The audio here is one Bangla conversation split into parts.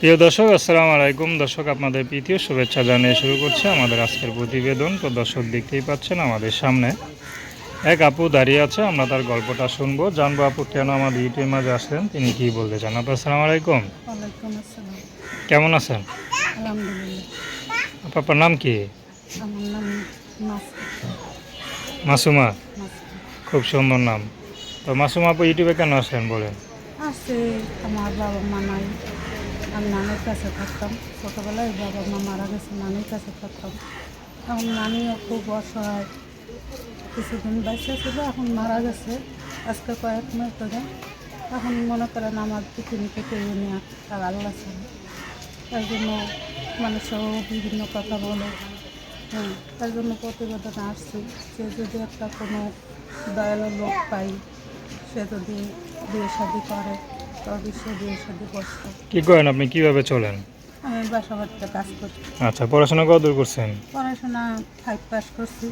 প্রিয় দর্শক আসসালামু আলাইকুম। দর্শক আপনাদের প্রীতীয় শুভেচ্ছা জানিয়ে শুরু করছে আমাদের আজকের প্রতিবেদন। তো দর্শক দেখতেই পাচ্ছেন আমাদের সামনে এক আপু দাঁড়িয়ে আছে আমরা তার গল্পটা শুনব। জানব আপু কেন আমাদের ইউটিউবের মাঝে আসলেন? তিনি কি বলতে চান? আপু আসসালামু আলাইকুম। কেমন আছেন? আপনার নাম কি? মাসুমা। খুব সুন্দর নাম। তো মাসুমা আপু ইউটিউবে কেন আসলেন বলেন? আছে আমার বাবা মা নাই। আমি নানির কাছে থাকতাম। ছোটোবেলায় বাবা মা মারা গেছে, নানির কাছে থাকতাম। এখন নানিও খুব অসহায়। কিছুদিন বাইসে ছিল, এখন মারা গেছে। আজকে কয়েক মাস ধরে। এখন মনে করেন আমার পৃথিবীতে কেউ নেই আর আল্লাহ ছিল তাই জন্য মানুষও বিভিন্ন কথা বলে। হ্যাঁ তাই জন্য প্রতিবেদনে আসছি যে যদি একটা কোনো দয়ালু লোক পাই, সে যদি বিয়ে শাদি করে। কি করেন আপনি? কীভাবে চলেন? আমি বাসা কাজ করি আচ্ছা পড়াশোনা কত দূর করছেন? পড়াশোনা ফাইভ পাস করছি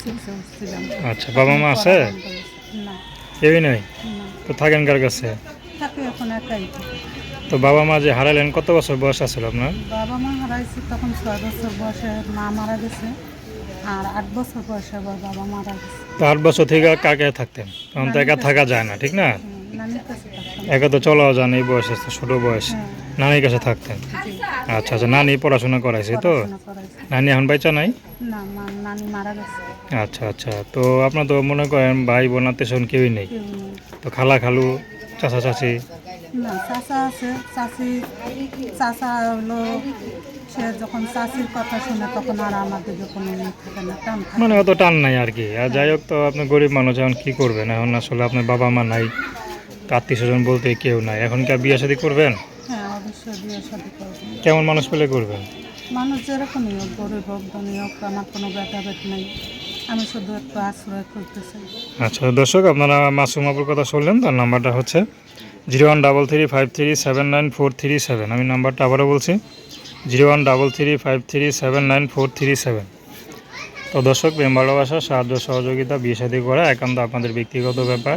সিক্সে উঠছিলাম আচ্ছা বাবা মা আছে? না। কেউই নেই? তো থাকেন কার কাছে? থাকি এখন একাই। তো বাবা মা যে হারালেন কত বছর বয়স আছিল আপনার? বাবা মা হারাইছে তখন ছয় বছর বয়সে মা মারা গেছে। আর আট বছর বয়সে আবার বাবা মারা গেছে। তো আট বছর থেকে কাকে থাকতেন? তখন তো একা থাকা যায় না ঠিক না। একা তো চলাও যায় না এই বয়সে ছোট বয়স। হ্যাঁ। নানির কাছে থাকতেন? আচ্ছা আচ্ছা নানি পড়াশোনা করাইছে তো? নানি এখন বাইচা নাই? আচ্ছা আচ্ছা তো আপনার তো মনে করেন ভাই বোন আত্মীয় কেউই নেই। তো খালা খালু চাচা চাচি? না চাচা আছে চাচি চাচা হলো সে যখন চাচির কথা শুনে তখন আর আমাদের কোনো থাকে না টান মানে অত টান নাই আর কি। আর যাই হোক তো আপনি গরিব মানুষ এখন কি করবেন? এখন আসলে আপনার বাবা মা নাই। আত্মীয় স্বজন বলতে কেউ নাই। এখন কি বিয়ে শাদী করবেন? হ্যাঁ অবশ্যই বিয়ে শাদি করব। কেমন মানুষ পেলে করবেন? মানুষ যেরকমই হোক গরিব হোক ধনী হোক আমার কোনো নেই। আমি শুধু একটু আশ্রয় করতে চাই আচ্ছা দর্শক আপনারা মাসুম আপুর কথা শুনলেন তার নাম্বারটা হচ্ছে zero one double three five three seven nine four three seven. আমি নাম্বারটা আবারও বলছি zero one double three five three seven nine four three seven. তো দর্শক প্রেম ভালোবাসা সাহায্য সহযোগিতা বিয়ে শাদী করা একান্ত আপনাদের ব্যক্তিগত ব্যাপার।